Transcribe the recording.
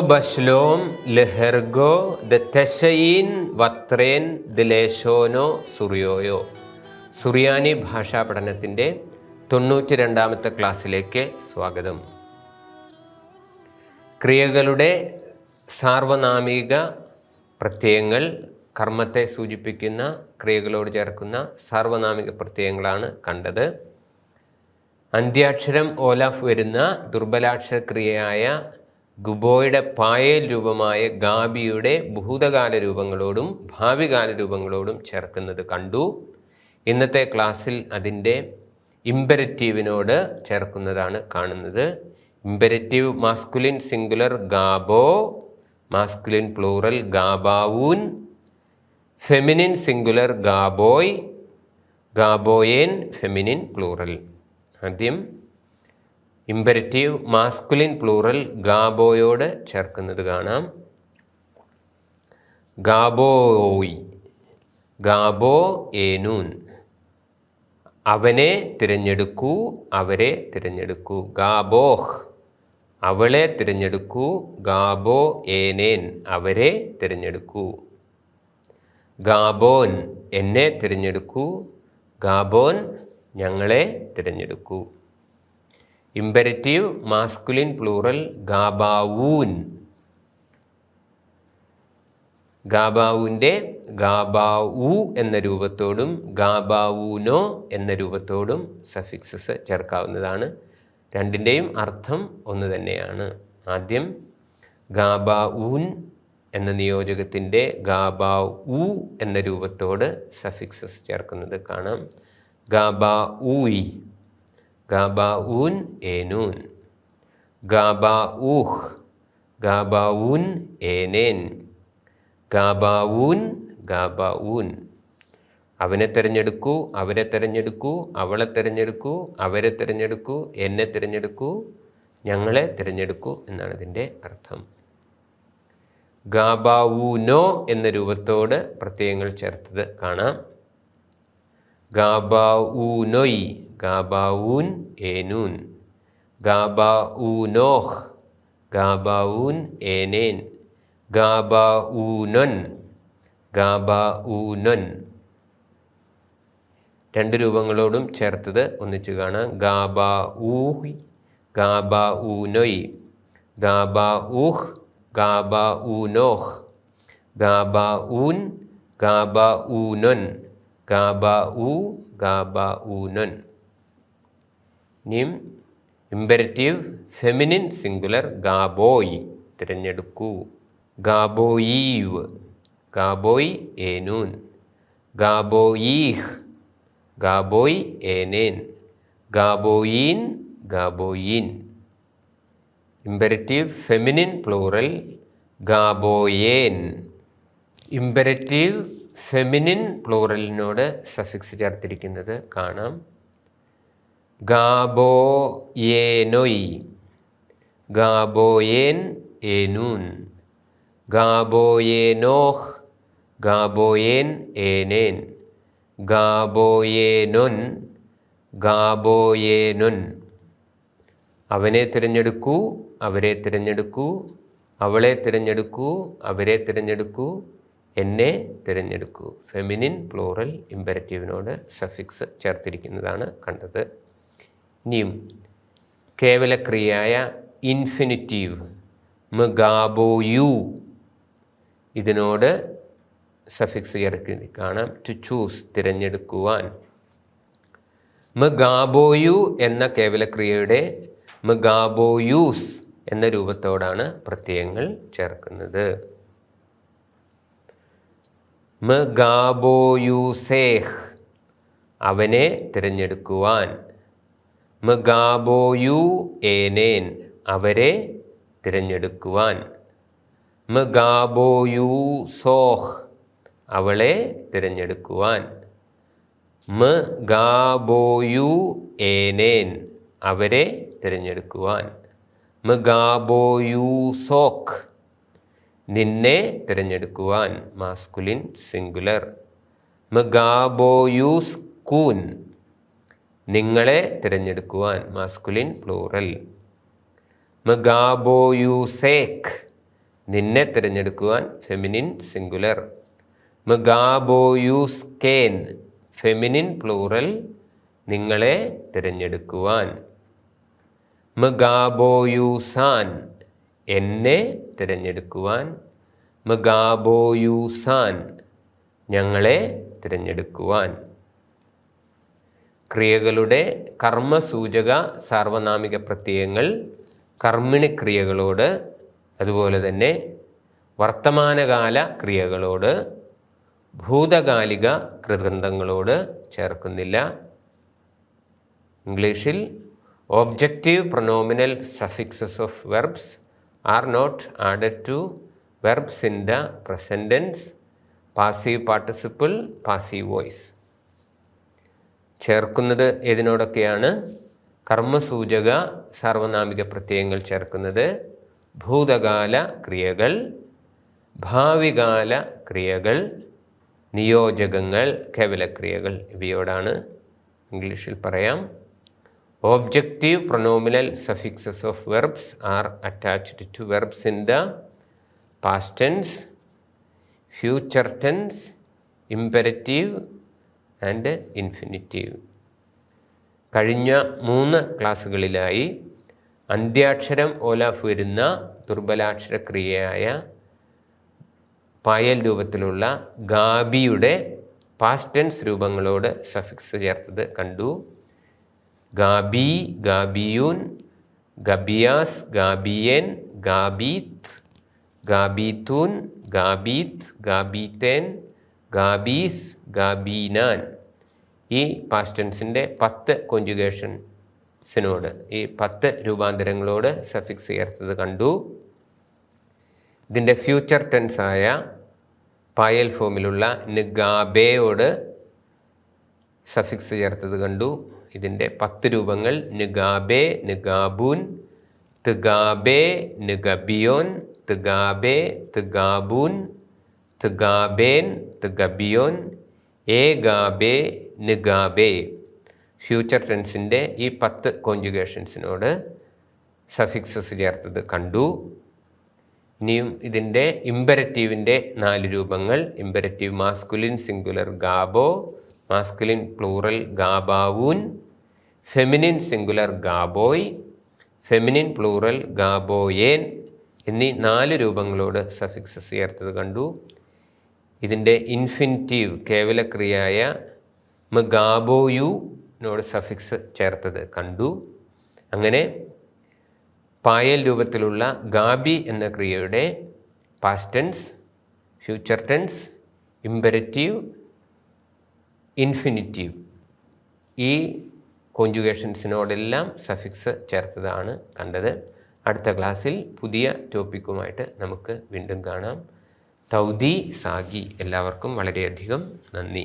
ബഷ്ലോം ലെഹെർഗോ the തെശയീൻ വത്രേൻ ദിലേശോനോ ലേശോനോ സുറിയോയോ. സുറിയാനി ഭാഷാ പഠനത്തിന്റെ തൊണ്ണൂറ്റി രണ്ടാമത്തെ ക്ലാസ്സിലേക്ക് സ്വാഗതം. ക്രിയകളുടെ സാർവനാമിക പ്രത്യയങ്ങൾ കർമ്മത്തെ സൂചിപ്പിക്കുന്ന ക്രിയകളോട് ചേർക്കുന്ന സാർവനാമിക പ്രത്യയങ്ങളാണ് കണ്ടത്. അന്ത്യാക്ഷരം ഓലാഫ് വരുന്ന ദുർബലാക്ഷര ക്രിയയായ ഗുബോയുടെ പായേൽ രൂപമായ ഗാബിയുടെ ഭൂതകാല രൂപങ്ങളോടും ഭാവികാല രൂപങ്ങളോടും ചേർക്കുന്നത് കണ്ടു. ഇന്നത്തെ ക്ലാസ്സിൽ അതിന്റെ ഇമ്പരറ്റീവിനോട് ചേർക്കുന്നതാണ് കാണുന്നത്. ഇമ്പരറ്റീവ് മാസ്കുലിൻ സിംഗുലർ ഗാബോ മാസ്കുലിൻ പ്ലൂറൽ ഗാബാവൂൻ ഫെമിനിൻ സിംഗുലർ ഗാബോയ് ഗാബോയേൻ ഫെമിനിൻ പ്ലൂറൽ. ആദ്യം ഇമ്പരറ്റീവ് മാസ്കുലിൻ പ്ലൂറൽ ഗാബോയോട് ചേർക്കുന്നത് കാണാം. ഗാബോയി. ഗാബോ ഏനൂൻ. അവനെ തിരഞ്ഞെടുക്കൂ അവരെ തിരഞ്ഞെടുക്കൂ. ഗാബോഹ്. അവളെ തിരഞ്ഞെടുക്കൂ ഗാബോ ഏനേൻ. അവരെ തിരഞ്ഞെടുക്കൂ. ഗാബോൻ എന്നെ തിരഞ്ഞെടുക്കൂ. ഗാബോൻ ഞങ്ങളെ തിരഞ്ഞെടുക്കൂ. ഇമ്പരറ്റീവ് മാസ്കുലിൻ പ്ലൂറൽ ഗാബാവൂൻ ഗാബാവൂന്റെ ഗാബാവു എന്ന രൂപത്തോടും ഗാബാവൂനോ എന്ന രൂപത്തോടും സഫിക്സസ് ചേർക്കാവുന്നതാണ്. രണ്ടിന്റെയും അർത്ഥം ഒന്ന് തന്നെയാണ്. ആദ്യം ഗാബാവൂൻ എന്ന നിയോജകത്തിന്റെ ഗാബാ ഉ എന്ന രൂപത്തോട് സഫിക്സസ് ചേർക്കുന്നത് കാണാം. ഗാബാ ഊയ് ഗാബാ എനൂൻ ഏനൂൻ ഗാബാ ഊഹ് ഗാബാ ഊൻ ഏനേൻ ഗാബാവൂൻ ഗാബാവൂൻ അവനെ തിരഞ്ഞെടുക്കൂ അവരെ തിരഞ്ഞെടുക്കൂ അവളെ തിരഞ്ഞെടുക്കൂ അവരെ തിരഞ്ഞെടുക്കൂ എന്നെ തിരഞ്ഞെടുക്കൂ ഞങ്ങളെ തിരഞ്ഞെടുക്കൂ എന്നാണ് ഇതിന്റെ അർത്ഥം. ഗാബാവൂനോ എന്ന രൂപത്തോട് പ്രത്യയങ്ങൾ ചേർത്തത് കാണാം. ഗാബാവൂനൊയ് ഗാബാവൂൻ ഏനൂൻ ഗാബാവൂനോഹ് ഗാബാവൂൻ ഏനേൻ ഗാബാഊനൊൻ ഗാബാഊനൊൻ രണ്ട് രൂപങ്ങളോടും ചേർത്തത് ഒന്നിച്ചു കാണാം. ഗാബാ ഊഹ് ഗാബാ ഊനൊയ് ഗാബാ ഊഹ് ഗാബാ ഊനോഹ് ഗാബാ ഊൻ ഗാബാ ഊനൊൻ ഗാബാ ഊ നിം ഇമ്പരറ്റീവ് ഫെമിനിൻ സിംഗുലർ ഗാബോയി. തിരഞ്ഞെടുക്കൂ. ഗാബോയീവ്. ഗാബോയ് ഏനൂൻ. ഗാബോയീഹ്. ഗാബോയ് ഏനേൻ. ഗാബോയീൻ ഗാബോയീൻ. ഇമ്പരറ്റീവ് ഫെമിനിൻ പ്ലൂറൽ ഗാബോയേൻ. ഇമ്പരറ്റീവ് ഫെമിനിൻ പ്ലൂറലിനോട് സഫിക്സ് ചേർത്തിരിക്കുന്നത് കാണാം. ഗാബോ യേനൊയ്. ഗാബോയേൻ ഏനൂൻ. ഗാബോയേനോഹ് ഗാബോയേൻ ഏനേൻ. ഗാബോയേനൊൻ ഗാബോയേനൊൻ അവനെ തിരഞ്ഞെടുക്കൂ അവരെ തിരഞ്ഞെടുക്കൂ അവളെ തിരഞ്ഞെടുക്കൂ അവരെ തിരഞ്ഞെടുക്കൂ എന്നെ തിരഞ്ഞെടുക്കൂ. ഫെമിനിൻ പ്ലൂറൽ ഇമ്പരറ്റീവിനോട് സഫിക്സ് ചേർത്തിരിക്കുന്നതാണ് കണ്ടത്. ഇനിയും കേവലക്രിയയായ ഇൻഫിനിറ്റീവ് മഗാബോയു ഇതിനോട് സഫിക്സ് ചേർക്കുന്നത് കാണാം. To choose തിരഞ്ഞെടുക്കുവാൻ. മഗാബോയു എന്ന കേവലക്രിയയുടെ മഗാബോയൂസ് എന്ന രൂപത്തോടാണ് പ്രത്യയങ്ങൾ ചേർക്കുന്നത്. മഗാബോയൂസേഹ് അവനെ തിരഞ്ഞെടുക്കുവാൻ. മഗാബോയു ഏനേൻ. അവരെ തിരഞ്ഞെടുക്കുവാൻ. മഗാബോയു സോഹ്. അവളെ തിരഞ്ഞെടുക്കുവാൻ. മ ഗാബോയു ഏനേൻ. അവരെ തിരഞ്ഞെടുക്കുവാൻ. മ ഗാബോയു സോക്ക്. നിന്നെ തിരഞ്ഞെടുക്കുവാൻ മാസ്കുലിൻ സിംഗുലർ മഗാബോയൂസ് ഗാബോയൂസ് കൂൻ നിങ്ങളെ തിരഞ്ഞെടുക്കുവാൻ മാസ്കുലിൻ പ്ലൂറൽ മഗാബോയൂസേക്ക് ഗാബോയൂസേക്ക് നിന്നെ തിരഞ്ഞെടുക്കുവാൻ ഫെമിനിൻ സിംഗുലർ മഗാബോയുസ്കേൻ ഫെമിനിൻ പ്ലൂറൽ നിങ്ങളെ തിരഞ്ഞെടുക്കുവാൻ. മഗാബോയുസാൻ എന്നെ തിരഞ്ഞെടുക്കുവാൻ മഗാബോയുസാൻ ഞങ്ങളെ തിരഞ്ഞെടുക്കുവാൻ. ക്രിയകളുടെ കർമ്മസൂചക സാർവനാമിക പ്രത്യയങ്ങൾ കർമ്മിണി ക്രിയകളോട് അതുപോലെ തന്നെ വർത്തമാനകാല ക്രിയകളോട് ഭൂതകാലിക കൃതന്തങ്ങളോട് ചേർക്കുന്നില്ല. ഇംഗ്ലീഷിൽ objective pronominal suffixes of verbs are not added to verbs in the present tense passive participle passive voice ചേർക്കുന്നത് ഏതിനോടൊക്കെയാണ്? കർമ്മസൂചക സാർവനാമിക പ്രത്യയങ്ങൾ ചേർക്കുന്നത് ഭൂതകാല ക്രിയകൾ ഭാവികാല ക്രിയകൾ നിയോജകങ്ങൾ കേവലക്രിയകൾ ഇവയോടാണ് ഇംഗ്ലീഷിൽ പറയാം. Objective pronominal suffixes of verbs are attached to verbs in the past tense future tense imperative and infinitive കഴിഞ്ഞ മൂന്ന് ക്ലാസ്സുകളിലായി അന്ത്യാക്ഷരം ഓലാഫ് വരുന്ന ദുർബലാക്ഷരക്രിയയായ പായൽ രൂപത്തിലുള്ള ഗാബിയുടെ പാസ്റ്റ് ടെൻസ് രൂപങ്ങളോട് സഫിക്സ് ചേർത്തത് കണ്ടു. ഗാബി ഗാബിയൂൻ ഗബിയാസ് ഗാബിയൻ ഗാബീത്ത് ഗാബീത്തൂൻ ഗാബീത്ത് ഗാബീത്തേൻ ഗാബീസ് ഗാബീനാൻ ഈ പാസ്റ്റൻസിന്റെ പത്ത് കൊഞ്ചുഗേഷൻസിനോട് ഈ പത്ത് രൂപാന്തരങ്ങളോട് സഫിക്സ് ചേർത്തത് കണ്ടു. ഇതിന്റെ ഫ്യൂച്ചർ ടെൻസായ പായൽ ഫോമിലുള്ള നിഗാബേയോട് സഫിക്സ് ചേർത്തത് കണ്ടു. ഇതിന്റെ പത്ത് രൂപങ്ങൾ നുഗാബെ നിഗാബൂൻ തുഗാബെ നിഗബിയോൻ തുഗാബെ തുഗാബുൻ തുഗാബേൻ തുഗബിയോൻ എ ഗാബെ നുഗാബെ. ഫ്യൂച്ചർ ടെൻസിന്റെ ഈ പത്ത് കോഞ്ചുഗേഷൻസിനോട് സഫിക്സസ് ചേർത്തത് കണ്ടു. ഇനിയും ഇതിന്റെ ഇമ്പരറ്റീവിന്റെ നാല് രൂപങ്ങൾ ഇമ്പരറ്റീവ് മാസ്കുലിൻ സിംഗുലർ ഗാബോ മാസ്കുലിൻ പ്ലൂറൽ ഗാബാവൂൻ ഫെമിനിൻ സിംഗുലർ ഗാബോയ് ഫെമിനിൻ പ്ലൂറൽ ഗാബോയേൻ എന്നീ നാല് രൂപങ്ങളോട് സഫിക്സസ് ചേർത്തത് കണ്ടു. ഇതിന്റെ ഇൻഫിനിറ്റീവ് കേവലക്രിയയായ ഗാബോയുനോട് സഫിക്സ് ചേർത്തത് കണ്ടു. അങ്ങനെ പായൽ രൂപത്തിലുള്ള ഗാബി എന്ന ക്രിയയുടെ past tense future tense imperative infinitive ഈ കോഞ്ചുഗേഷൻസിനോടെല്ലാം സഫിക്സ് ചേർത്തതാണ് കണ്ടത്. അടുത്ത ക്ലാസ്സിൽ പുതിയ ടോപ്പിക്കുമായിട്ട് നമുക്ക് വീണ്ടും കാണാം. തൗദി സാഗി. എല്ലാവർക്കും വളരെയധികം നന്ദി.